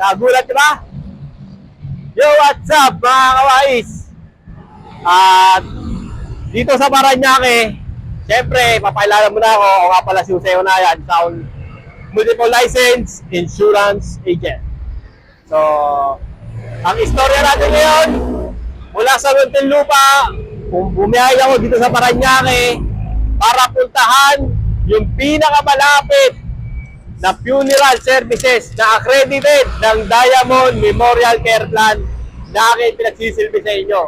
Nagulat ka ba? Yo, what's up mga kawais? At dito sa Paranaque, siyempre, papakilala mo na ako. Ako nga pala si Jose Onayan, sound multiple license insurance agent. So, ang istorya natin ngayon, mula sa Muntinlupa, bumiyahe ako dito sa Paranaque, para puntahan yung pinakamalapit na funeral services na accredited ng Diamond Memorial Care Plan na aking pinagsisilbi sa inyo.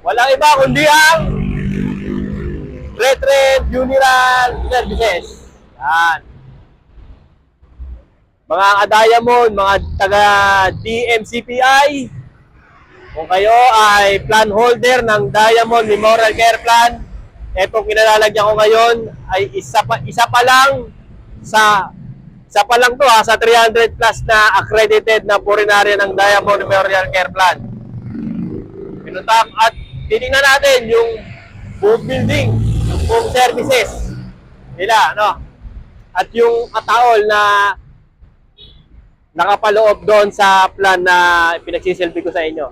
Walang iba kundi ang Retren Funeral Services. Yan. Mga ka-Diamond, mga taga DMCPI, kung kayo ay plan holder ng Diamond Memorial Care Plan, etong kinalalagyan ko ngayon ay isa pa, isa pa lang sa isa pa lang to ha, sa 300 plus na accredited na purinarya ng Diamond Memorial Care Plan. Pinunta at tinignan natin yung buong building, yung buong services nila, no? At yung kataol na nakapaloob doon sa plan na pinagsisilbi ko sa inyo.